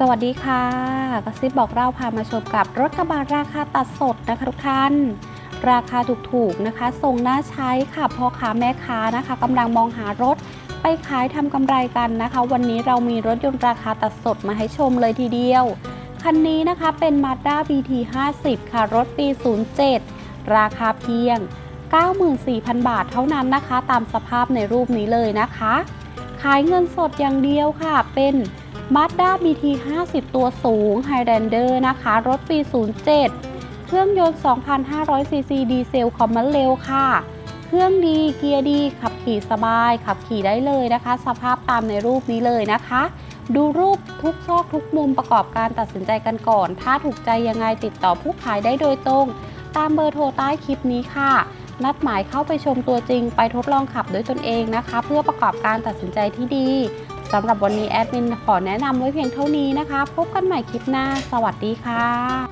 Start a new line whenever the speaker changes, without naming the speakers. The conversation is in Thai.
สวัสดีค่ะกระซิบบอกเล่าพามาชมกับรถกระบะราคาตัดสดนะคะทุกท่าน ราคาถูกๆนะคะทรงน่าใช้ค่ะพ่อค้าแม่ค้านะคะกำลังมองหารถไปขายทำกำไรกันนะคะ วันนี้เรามีรถยนต์ราคาตัดสดมาให้ชมเลยทีเดียว คันนี้นะคะเป็น Mazda BT 50ค่ะรถปี 07 ราคาเพียง 94,000 บาทเท่านั้นนะคะ ตามสภาพในรูปนี้เลยนะคะ ขายเงินสดอย่างเดียวค่ะเป็น Mazda BT 50 ตัวสูง Highlander นะคะ รถปี 07 เครื่องยนต์ 2,500ซีซีดีเซลคอมมันเร็วค่ะ เครื่องดีเกียร์ดี ขับขี่สบาย ขับขี่ได้เลยนะคะ สภาพตามในรูปนี้เลยนะคะ ดูรูปทุกซอกทุกมุมประกอบการตัดสินใจกันก่อน ถ้าถูกใจยังไงติดต่อผู้ขายได้โดยตรง ตามเบอร์โทรใต้คลิปนี้ค่ะนัดหมายเข้าไปชมตัวจริงไปทดลองขับด้วยตนเองนะคะ เพื่อประกอบการตัดสินใจที่ดี สำหรับวันนี้แอดมินขอแนะนำไว้เพียงเท่านี้นะคะ พบกันใหม่คลิปหน้า สวัสดีค่ะ